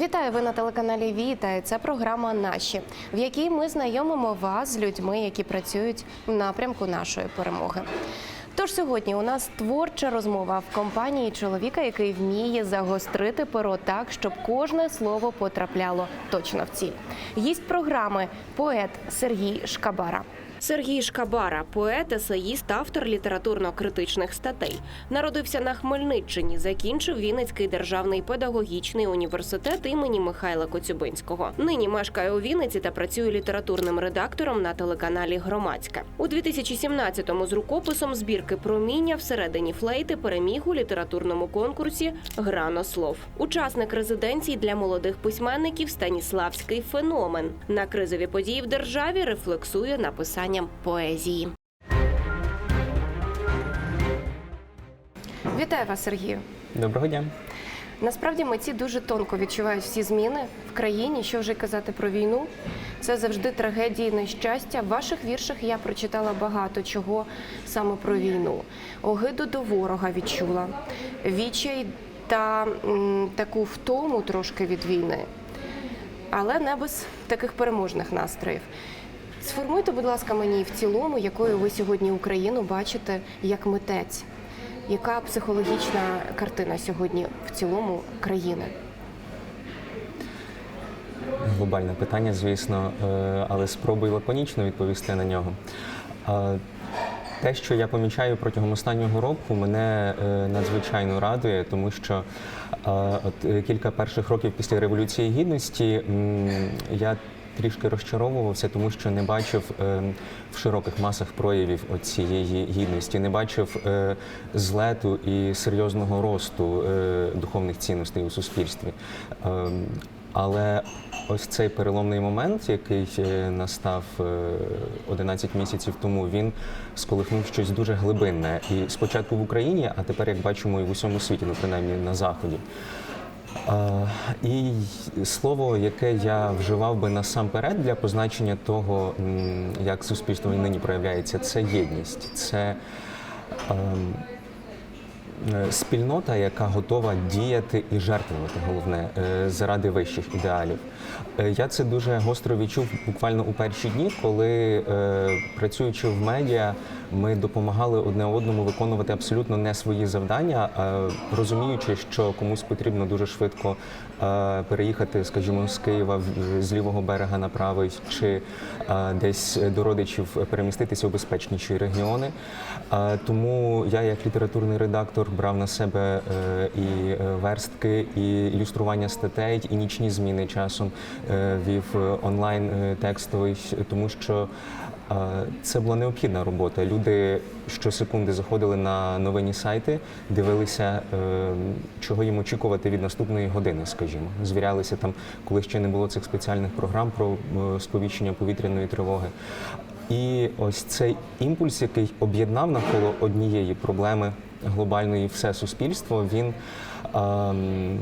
Вітаю ви на телеканалі Віта. Це програма Наші, в якій ми знайомимо вас з людьми, які працюють в напрямку нашої перемоги. Тож сьогодні у нас творча розмова в компанії чоловіка, який вміє загострити перо так, щоб кожне слово потрапляло точно в ціль. Гість програми поет Сергій Шкабара. Сергій Шкабара, поет, есеїст, автор літературно-критичних статей. Народився на Хмельниччині, закінчив Вінницький державний педагогічний університет імені Михайла Коцюбинського. Нині мешкає у Вінниці та працює літературним редактором на телеканалі Громадська. У 2017-му з рукописом збірки проміння всередині флейти переміг у літературному конкурсі Грано слов. Учасник резиденції для молодих письменників Станіславський феномен на кризові події в державі рефлексує написанням поезії. Вітаю вас, Сергію. Доброго дня. Насправді митці дуже тонко відчувають всі зміни в країні. Що вже казати про війну? Це завжди трагедії, нещастя. В ваших віршах я прочитала багато чого саме про війну. Огиду до ворога відчула, відчай та м, таку втому трошки від війни, але не без таких переможних настроїв. Сформуйте, будь ласка, мені в цілому, якою ви сьогодні Україну бачите як митець. Яка психологічна картина сьогодні в цілому країни? Глобальне питання, звісно, е, але спробую лаконічно відповісти на нього. Е, Те, що я помічаю протягом останнього року, мене е, надзвичайно радує, тому що от кілька перших років після Революції Гідності я трішки розчаровувався, тому що не бачив е, в широких масах проявів цієї гідності, не бачив е, злету і серйозного росту е, духовних цінностей у суспільстві. Ем, Але ось цей переломний момент, який настав е, 11 місяців тому, він сколихнув щось дуже глибинне. І спочатку в Україні, а тепер, як бачимо, і в усьому світі, ну принаймні на заході. І слово, яке я вживав би насамперед для позначення того, як суспільство нині проявляється, це єдність. Це ем, е, спільнота, яка готова діяти і жертвувати, головне, е, заради вищих ідеалів. Е, Я це дуже гостро відчув буквально у перші дні, коли е, працюючи в медіа, ми допомагали одне одному виконувати абсолютно не свої завдання, розуміючи, що комусь потрібно дуже швидко е, переїхати, скажімо, з Києва з лівого берега на правий, чи десь до родичів переміститися у безпечніші регіони. Тому я, як літературний редактор, брав на себе і верстки, і ілюстрування статей, і нічні зміни часом вів е, онлайн е, текстовий, тому що е, це була необхідна робота. Люди щосекунди заходили на новинні сайти, дивилися, е, чого їм очікувати від наступної години, скажімо. Звірялися там, коли ще не було цих спеціальних програм про е, сповіщення повітряної тривоги. І ось цей імпульс, який об'єднав навколо однієї проблеми глобальної все суспільство, він ем,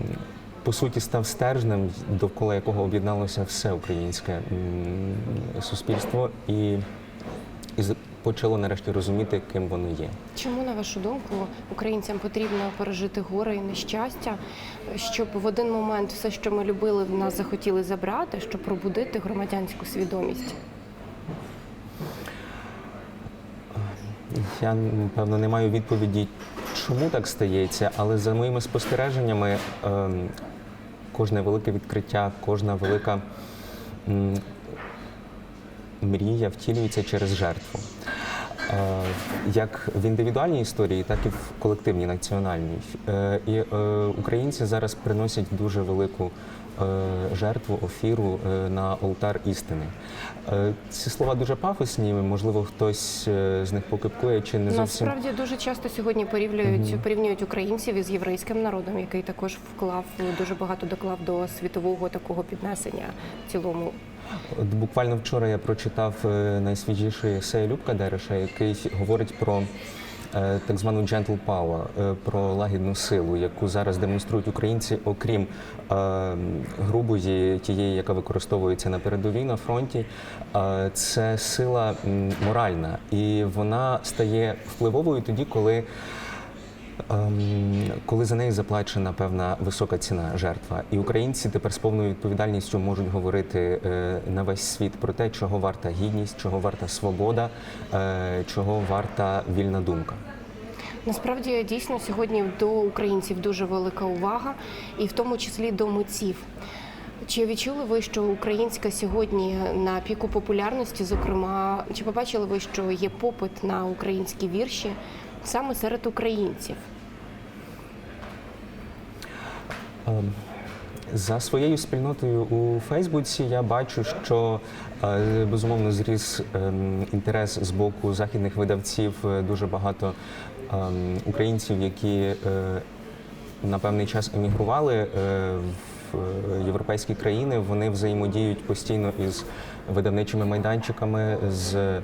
по суті став стержнем, довкола якого об'єдналося все українське суспільство, і, і почало нарешті розуміти, ким воно є. Чому, на вашу думку, українцям потрібно пережити горе і нещастя, щоб в один момент все, що ми любили, в нас захотіли забрати, щоб пробудити громадянську свідомість? Я напевно не маю відповіді, чому так стається, але за моїми спостереженнями, ем, кожне велике відкриття, кожна велика мрія втілюється через жертву. Е, Як в індивідуальній історії, так і в колективній національній. Е, І е, українці зараз приносять дуже велику жертву, офіру е, на олтар істини. Е, Ці слова дуже пафосні, можливо, хтось е, з них покипкує чи не зовсім. Насправді дуже часто сьогодні порівнюють порівнюють українців із єврейським народом, який також вклав дуже багато доклав до світового такого піднесення в цілому. От буквально вчора я прочитав е, найсвіжіший есей Любка Дереша, який говорить про е, так звану gentle power, е, про лагідну силу, яку зараз демонструють українці, окрім е, грубої, тієї, яка використовується на передовій на фронті. Е, Це сила моральна, і вона стає впливовою тоді, коли коли за неї заплачена певна висока ціна жертва, і українці тепер з повною відповідальністю можуть говорити е, на весь світ про те, чого варта гідність, чого варта свобода, е, чого варта вільна думка. Насправді дійсно сьогодні до українців дуже велика увага, і в тому числі до митців. Чи відчули ви, що українська сьогодні на піку популярності? Зокрема, чи побачили ви, що є попит на українські вірші саме серед українців? Ем, За своєю спільнотою у Фейсбуці я бачу, що е, безумовно зріс ем, інтерес з боку західних видавців. Е, Дуже багато ем, українців, які е, на певний час емігрували в європейські країни. Вони взаємодіють постійно із видавничими майданчиками, з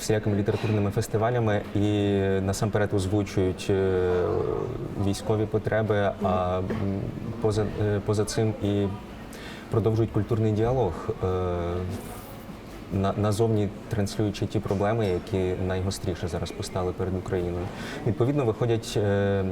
всілякими літературними фестивалями і насамперед озвучують е, військові потреби, а поза, е, поза цим і продовжують культурний діалог. На- Назовні транслюючи ті проблеми, які найгостріше зараз постали перед Україною. Відповідно, виходять е,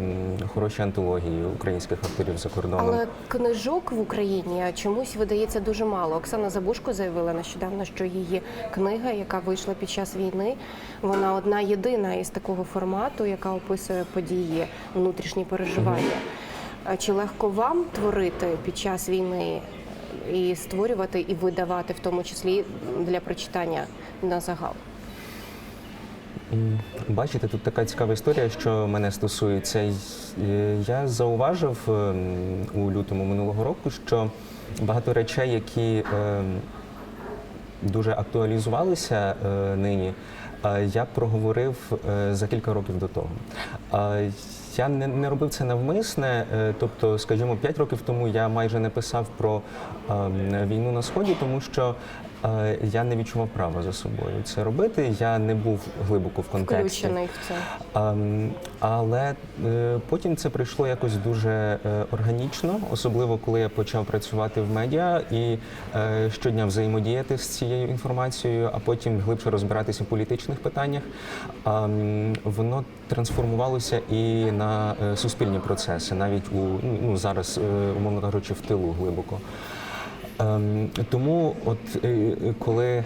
хороші антології українських авторів за кордоном. Але книжок в Україні чомусь видається дуже мало. Оксана Забушко заявила нещодавно, що її книга, яка вийшла під час війни, вона одна єдина із такого формату, яка описує події, внутрішні переживання. А Чи легко вам творити під час війни і створювати і видавати, в тому числі для прочитання на загал? Бачите, тут така цікава історія, що мене стосується. Е, Я зауважив ем, у лютому минулого року, що багато речей, які ем, дуже актуалізувалися е, нині, е, я проговорив за кілька років до того. Я не, не робив це навмисне, е, тобто, скажімо, 5 років тому я майже не писав про е, війну на сході, тому що я не відчував права за собою це робити. Я не був глибоко в контексті. Включений в це. Але е, потім це прийшло якось дуже е, органічно, особливо коли я почав працювати в медіа і е, щодня взаємодіяти з цією інформацією, а потім глибше розбиратися в політичних питаннях. Воно трансформувалося і на суспільні процеси, навіть у ну, зараз, умовно кажучи, в тилу глибоко. Ем, тому, от е, коли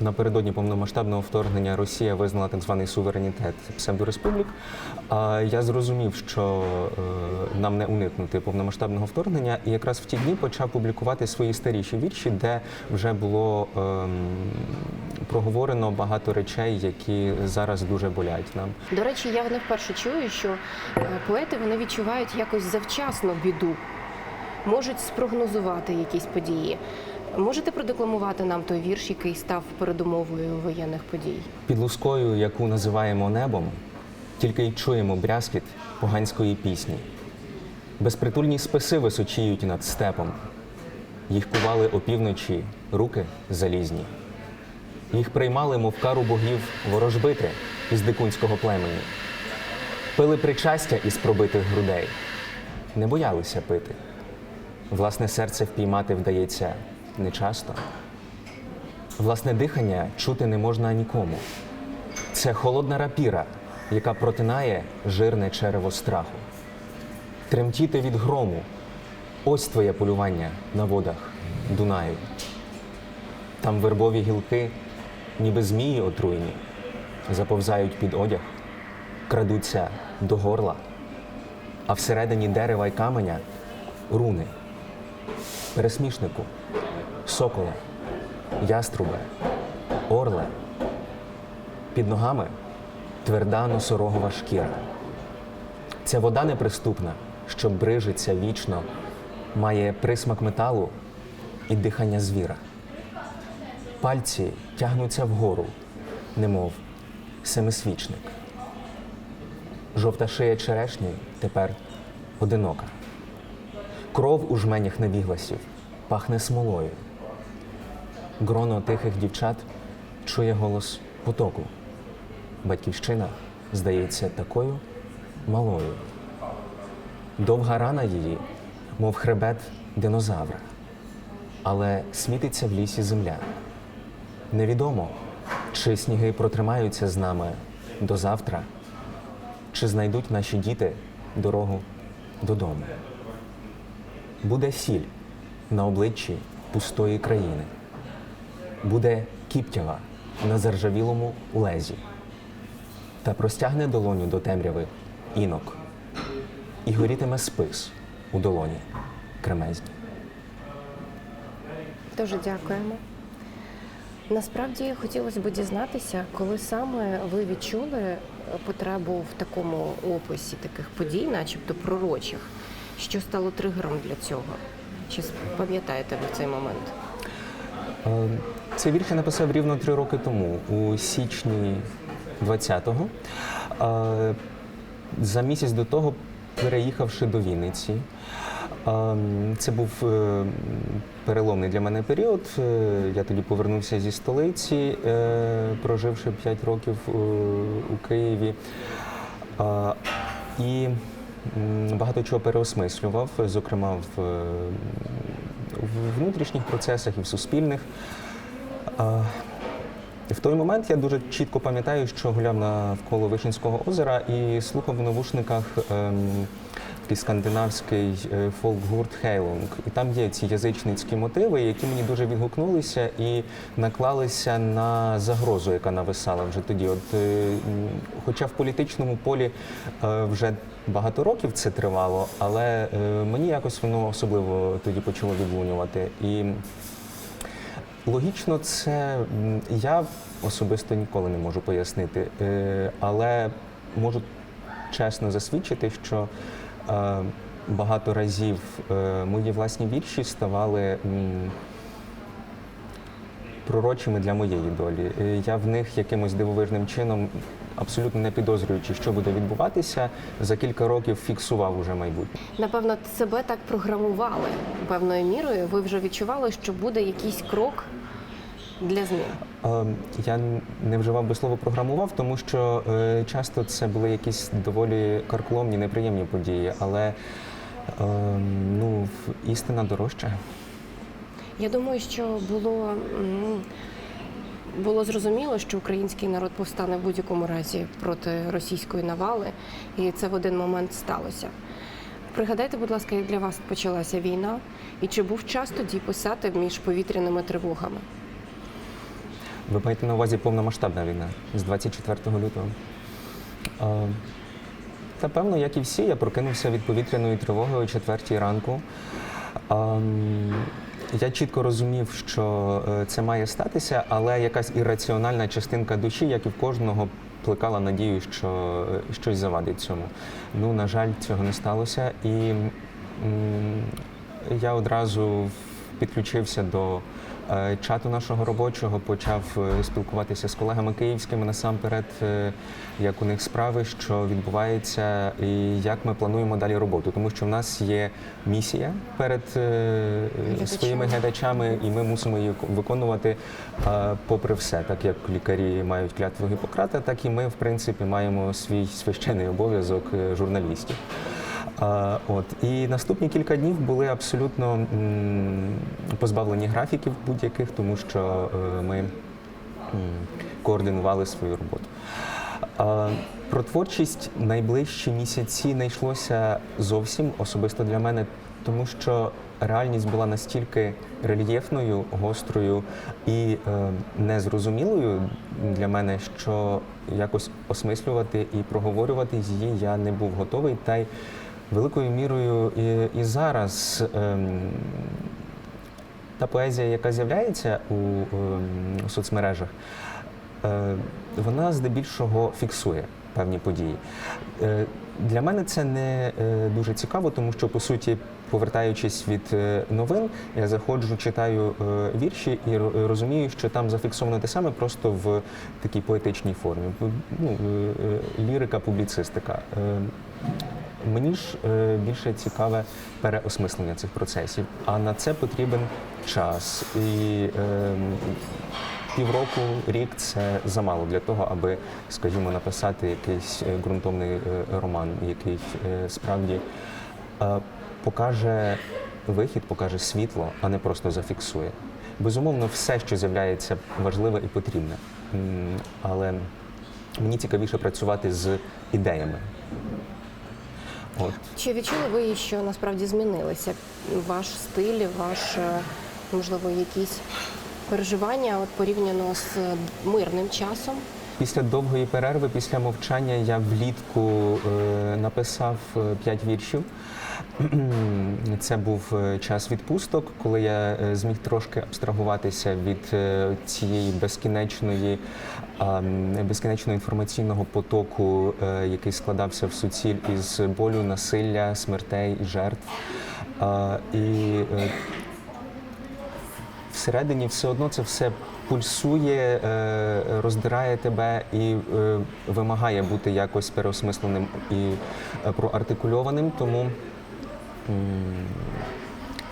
напередодні повномасштабного вторгнення Росія визнала так званий суверенітет псевдореспублік. А я зрозумів, що е, нам не уникнути повномасштабного вторгнення, і якраз в ті дні почав публікувати свої старіші вірші, де вже було ем, проговорено багато речей, які зараз дуже болять нам. До речі, я не вперше чую, що е, поети вони відчувають якось завчасно біду, можуть спрогнозувати якісь події. Можете продекламувати нам той вірш, який став передумовою воєнних подій? Під лускою, яку називаємо небом, тільки й чуємо брязкіт поганської пісні. Безпритульні списи височіють над степом. Їх кували опівночі руки залізні. Їх приймали, мов кару богів, ворожбити із дикунського племені. Пили причастя із пробитих грудей, не боялися пити. Власне серце впіймати вдається нечасто. Власне дихання чути не можна нікому. Це холодна рапіра, яка протинає жирне черево страху. Тремтіти від грому. Ось твоє полювання на водах Дунаю. Там вербові гілки, ніби змії отруйні, заповзають під одяг, крадуться до горла, а всередині дерева й каменя руни. Пересмішнику, соколе, яструбе, орле. Під ногами тверда носорогова шкіра. Ця вода неприступна, що брижиться вічно, має присмак металу і дихання звіра. Пальці тягнуться вгору, немов семисвічник. Жовта шия черешні тепер одинока. Кров у жменях невігласів пахне смолою. Гроно тихих дівчат чує голос потоку. Батьківщина здається такою малою. Довга рана її, мов хребет динозавра, але світиться в лісі земля. Невідомо, чи сніги протримаються з нами до завтра? Чи знайдуть наші діти дорогу додому? Буде сіль на обличчі пустої країни. Буде кіптява на заржавілому лезі. Та простягне долоню до темряви інок. І горітиме спис у долоні кремезні. Дуже дякуємо. Насправді хотілося б дізнатися, коли саме ви відчули потребу в такому описі таких подій, начебто пророчих, що стало тригером для цього? Чи пам'ятаєте ви цей момент? Е, Цей вірш я написав рівно три роки тому, у січні 20-го. Е, За місяць до того, переїхавши до Вінниці. Е, Це був переломний для мене період. Я тоді повернувся зі столиці, проживши 5 років у Києві. І багато чого переосмислював, зокрема в, е, в внутрішніх процесах і в суспільних. В той момент я дуже чітко пам'ятаю, що гуляв навколо Вишинського озера і слухав в навушниках ем, такий скандинавський е, фолк-гурт Хейлунг. І там є ці язичницькі мотиви, які мені дуже відгукнулися і наклалися на загрозу, яка нависала вже тоді. От, е, хоча в політичному полі е, вже багато років це тривало, але мені якось воно особливо тоді почало відлунювати. І Логічно, це я особисто ніколи не можу пояснити, але можу чесно засвідчити, що багато разів е, мої власні вірші ставали пророчими для моєї долі. Е, Я в них якимось дивовижним чином, абсолютно не підозрюючи, що буде відбуватися, за кілька років фіксував уже майбутнє. Напевно, себе так програмували певною мірою. Ви вже відчували, що буде якийсь крок для змін. Е, Я не вживав би слово програмував, тому що е, часто це були якісь доволі каркломні, неприємні події, але е, ну, істина дорожча. Я думаю, що було, було зрозуміло, що український народ повстане в будь-якому разі проти російської навали, і це в один момент сталося. Пригадайте, будь ласка, як для вас почалася війна, і чи був час тоді писати між повітряними тривогами? Ви маєте на увазі повномасштабна війна з 24 лютого. Та певно, як і всі, я прокинувся від повітряної тривоги о четвертій ранку. Я чітко розумів, що е, це має статися, але якась ірраціональна частинка душі, як і в кожного, плекала надію, що е, щось завадить цьому. Ну, на жаль, цього не сталося. І я одразу підключився до чату нашого робочого, почав е, спілкуватися з колегами київськими насамперед, е, як у них справи, що відбувається, і як ми плануємо далі роботу. Тому що в нас є місія перед е, Глядачами. своїми глядачами, і ми мусимо її виконувати е, попри все, так як лікарі мають клятву Гіппократа, так і ми, в принципі, маємо свій священний обов'язок е, журналістів. От і наступні кілька днів були абсолютно позбавлені графіків будь-яких, тому що е, ми координували свою роботу. Про творчість найближчі місяці не йшлося зовсім особисто для мене, тому що реальність була настільки рельєфною, гострою і е, незрозумілою для мене, що якось осмислювати і проговорювати її я не був готовий. Та й великою мірою і, і зараз. ем, та поезія, яка з'являється у ем, соцмережах, е, вона здебільшого фіксує певні події. Е, Для мене це не е, дуже цікаво, тому що по суті, повертаючись від е, новин, я заходжу, читаю е, вірші і розумію, що там зафіксовано те саме, просто в такій поетичній формі. Ну, е, лірика, публіцистика. Мені ж е, більше цікаве переосмислення цих процесів, а на це потрібен час. І е, півроку, рік це замало для того, аби, скажімо, написати якийсь е, ґрунтовний е, роман, який е, справді е, покаже вихід, покаже світло, а не просто зафіксує. Безумовно, все, що з'являється, важливе і потрібне. Але мені цікавіше працювати з ідеями. От. Чи відчули ви, що насправді змінилися ваш стиль, ваш е, можливо якісь переживання от порівняно з мирним часом? Після довгої перерви, після мовчання, я влітку е, написав е, п'ять віршів. Це був е, час відпусток, коли я е, зміг трошки абстрагуватися від е, цієї безкінечної, безкінечного інформаційного потоку, е, який складався в суціль із болю, насилля, смертей і жертв. І е, всередині все одно це все пульсує, е, роздирає тебе і вимагає бути якось переосмисленим і проартикульованим. Тому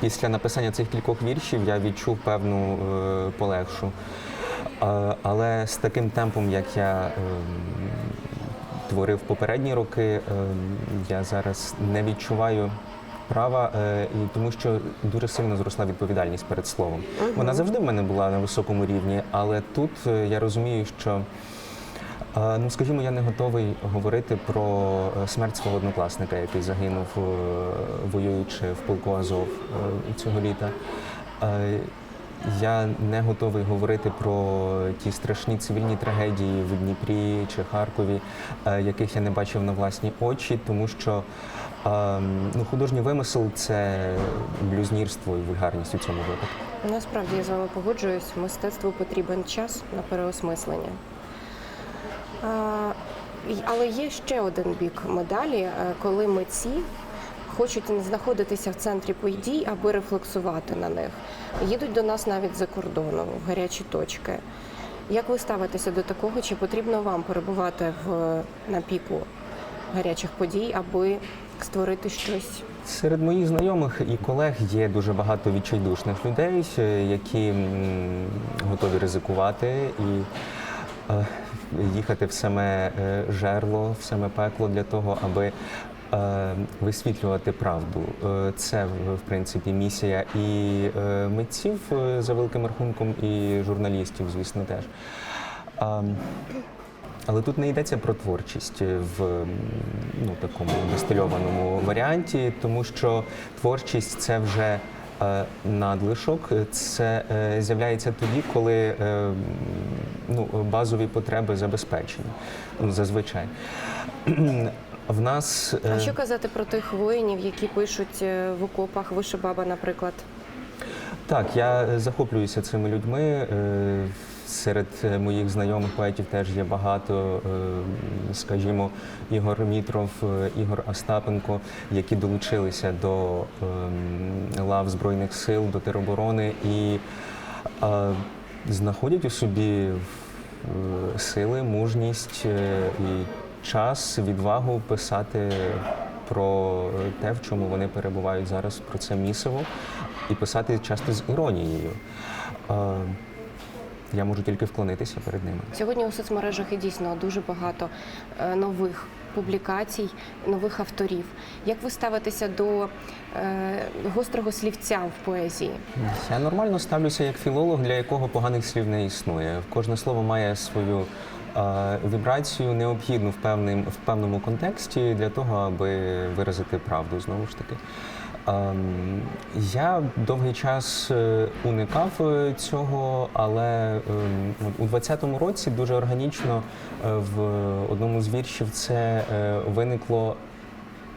після написання цих кількох віршів я відчув певну полегшу. Але з таким темпом, як я ем, творив попередні роки, ем, я зараз не відчуваю права, е, і тому що дуже сильно зросла відповідальність перед словом. Вона завжди в мене була на високому рівні, але тут е, я розумію, що. е, Ну, скажімо, я не готовий говорити про смерть свого однокласника, який загинув, воюючи в полку Азов цього літа. Е, Я не готовий говорити про ті страшні цивільні трагедії в Дніпрі чи Харкові, е, яких я не бачив на власні очі, тому що е, ну, художній вимисел це блюзнірство і вульгарність у цьому випадку. Насправді я з вами погоджуюсь, мистецтву потрібен час на переосмислення. Але є ще один бік медалі, е, коли митці хочуть знаходитися в центрі подій, аби рефлексувати на них. Їдуть до нас навіть за кордону, в гарячі точки. Як ви ставитеся до такого? Чи потрібно вам перебувати в на піку гарячих подій, аби створити щось? Серед моїх знайомих і колег є дуже багато відчайдушних людей, е, які готові ризикувати і е, їхати в саме е, жерло, в саме пекло для того, аби висвітлювати правду. Е, Це в принципі місія і е, митців е, за великим рахунком, і журналістів, звісно, теж. Але тут не йдеться про творчість в ну, такому дистильованому варіанті, тому що творчість це вже е, надлишок. Це е, з'являється тоді, коли е, ну, базові потреби забезпечені. Ну, зазвичай. В нас А е, що казати про тих воїнів, які пишуть е, в окопах вишибаба, наприклад? Так, я е, захоплююся цими людьми. Серед моїх знайомих поетів теж є багато, скажімо, Ігор Мітров, Ігор Остапенко, які долучилися до ем, лав Збройних сил, до тероборони і знаходять у собі сили, мужність і час, відвагу писати про те, в чому вони перебувають зараз, про це місиво, і писати часто з іронією. Е, Я можу тільки вклонитися перед ними. Сьогодні у соцмережах і дійсно дуже багато е, нових публікацій, нових авторів. Як ви ставитеся до е, гострого слівця в поезії? Я нормально ставлюся як філолог, для якого поганих слів не існує. Кожне слово має свою вібрацію, необхідну в, певним, в певному контексті для того, аби виразити правду знову ж таки. Ем, Я довгий час е, уникав е, цього, але ем, у 20-му році дуже органічно е, в одному з віршів це виникло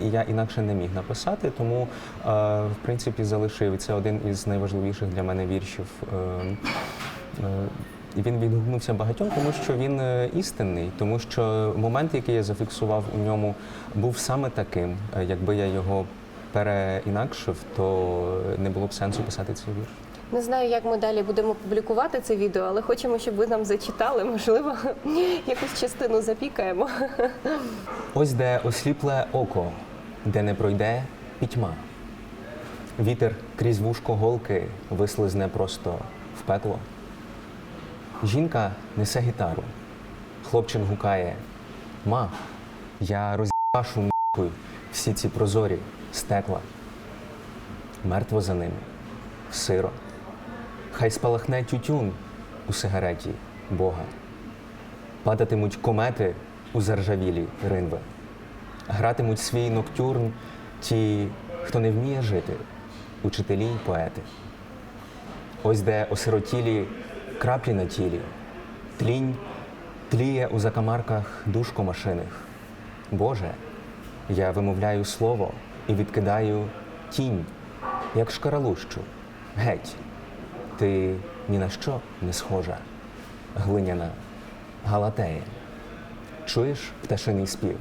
і я інакше не міг написати, тому в принципі залишив. Це один із найважливіших для мене віршів. І він відгукнувся багатьом, тому що він е, істинний, тому що момент, який я зафіксував у ньому, був саме таким. Е, Якби я його переінакшив, то не було б сенсу писати цей вірш. Не знаю, як ми далі будемо публікувати це відео, але хочемо, щоб ви нам зачитали. Можливо, якусь частину запікаємо. Ось де осліпле око, де не пройде пітьма. Вітер крізь вушко голки вислизне просто в пекло. Жінка несе гітару. Хлопчик гукає: Ма, я роз'їбашу нахуй всі ці прозорі стекла. Мертво за ними, сиро. Хай спалахне тютюн у сигареті Бога. падатимуть комети у заржавілі ринви, гратимуть свій ноктюрн ті, хто не вміє жити, учителі й поети. Ось де осиротілі краплі на тілі, тлінь тліє у закамарках душ комашиних. Боже, я вимовляю слово і відкидаю тінь, як шкаралущу. Геть, ти ні на що не схожа, глиняна Галатея. Чуєш пташиний спів?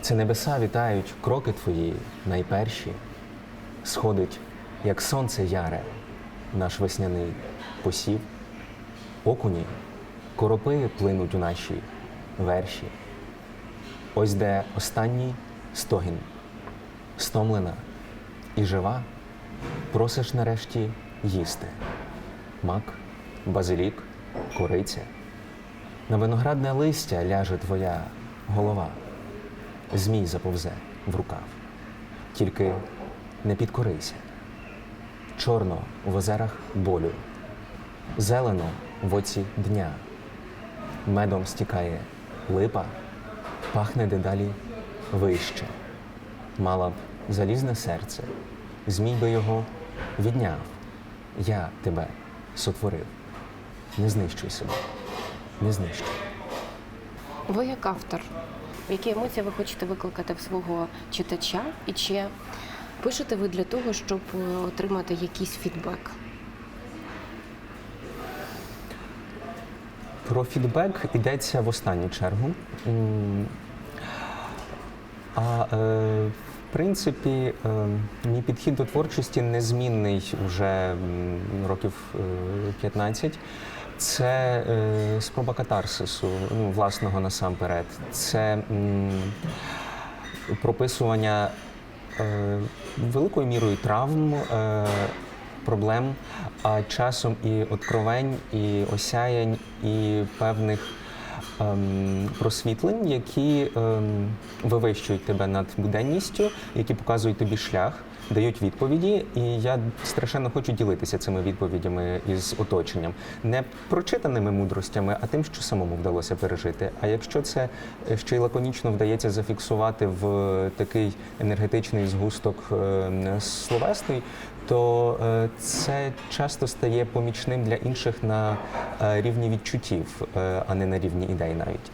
Це небеса вітають кроки твої найперші. Сходить, як сонце яре, наш весняний посів. Окуні, коропи плинуть у наші верші. Ось де останній стогін, стомлена і жива, просиш нарешті їсти. Мак, базилік, кориця. На виноградне листя ляже твоя голова. Змій заповзе в рукав. Тільки не підкорися. Чорно в озерах болю, зелено в оці дня. Медом стікає липа, пахне дедалі вище. Мала б залізне серце, змій би його відняв. Я тебе сотворив. Не знищуй себе, не знищуй. Ви як автор, які емоції ви хочете викликати в свого читача, і чи пишете ви для того, щоб е, отримати якийсь фідбек? Про фідбек йдеться в останню чергу. А е, в принципі, е, мій підхід до творчості незмінний вже років е, 15. Це е, спроба катарсису, ну, власного насамперед. Це прописування великою мірою травм, проблем, а часом і откровень, і осяянь, і певних ем, просвітлень, які ем, вивищують тебе над буденністю, які показують тобі шлях. Дають відповіді, і я страшенно хочу ділитися цими відповідями із оточенням, не прочитаними мудростями, а тим, що самому вдалося пережити. А якщо це е, ще й лаконічно вдається зафіксувати в такий енергетичний згусток е, словесний, то е, це часто стає помічним для інших на е, рівні відчуттів, е, а не на рівні ідей навіть.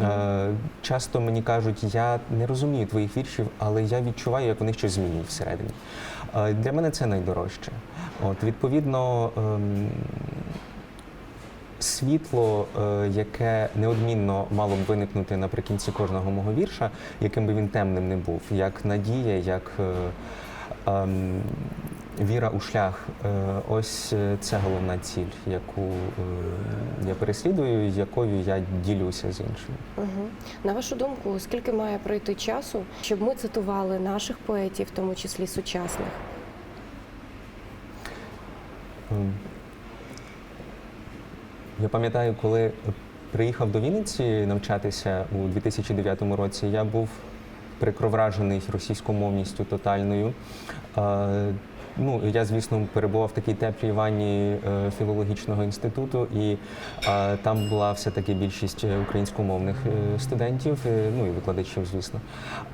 Е, Часто мені кажуть, я не розумію твоїх віршів, але я відчуваю, як вони щось змінюють всередині. Для мене це найдорожче. От, відповідно, ем, світло, яке неодмінно мало б виникнути наприкінці кожного мого вірша, яким би він темним не був, як надія, як ем, віра у шлях. Е, Ось е, це головна ціль, яку е, я переслідую, якою я ділюся з іншими. Угу. На вашу думку, скільки має пройти часу, щоб ми цитували наших поетів, в тому числі сучасних? Я пам'ятаю, коли приїхав до Вінниці навчатися у 2009 році, я був прикровражений російськомовністю тотальною. Ну, я, звісно, перебував в такій теплій ванні е, філологічного інституту, і е, там була все-таки більшість е, українськомовних е, студентів, ну і викладачів, звісно.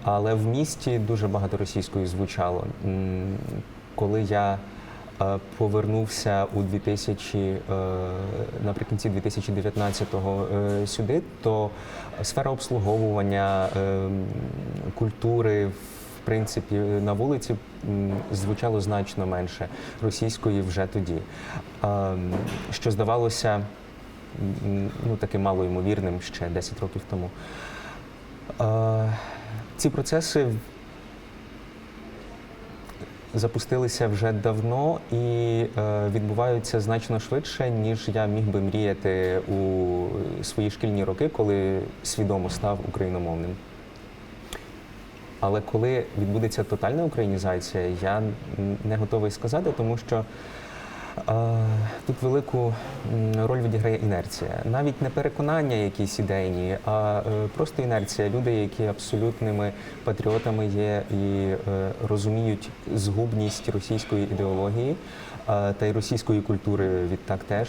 Але в місті дуже багато російської звучало. Коли я повернувся у 2000, е, наприкінці 2019-го е, сюди, то сфера обслуговування культури. Принципі, на вулиці звучало значно менше російської вже тоді, що здавалося ну, таким малоймовірним ще 10 років тому. Ці процеси запустилися вже давно і е, відбуваються значно швидше, ніж я міг би мріяти у свої шкільні роки, коли свідомо став україномовним. Але коли відбудеться тотальна українізація, я не готовий сказати, тому що е, тут велику роль відіграє інерція. Навіть не переконання якісь ідейні, а е, просто інерція. Люди, які абсолютними патріотами є і е, розуміють згубність російської ідеології та й російської культури відтак теж.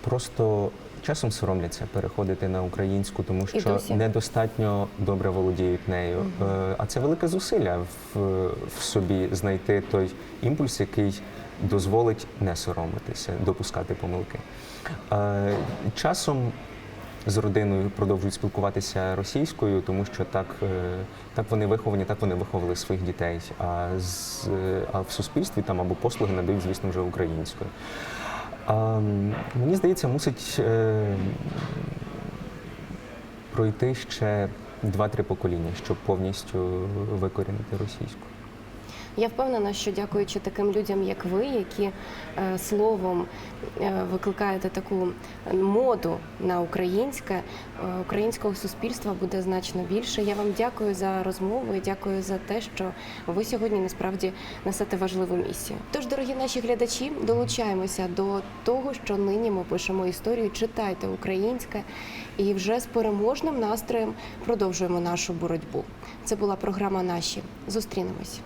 Просто часом соромляться переходити на українську, тому що недостатньо добре володіють нею. Е, А це велике зусилля в, в собі знайти той імпульс, який дозволить не соромитися, допускати помилки. Е, Часом з родиною продовжують спілкуватися російською, тому що так, е, так вони виховані, так вони виховали своїх дітей. А, з, а в суспільстві там або послуги надають, звісно, вже українською. Мені здається, мусить е, пройти ще два-три покоління, щоб повністю викорінити російську. Я впевнена, що дякуючи таким людям, як ви, які е, словом е, викликаєте таку моду на українське, е, українського суспільства буде значно більше. Я вам дякую за розмову і дякую за те, що ви сьогодні насправді несете важливу місію. Тож, дорогі наші глядачі, долучаємося до того, що нині ми пишемо історію. Читайте українське і вже з переможним настроєм продовжуємо нашу боротьбу. Це була програма Наші. Зустрінемось.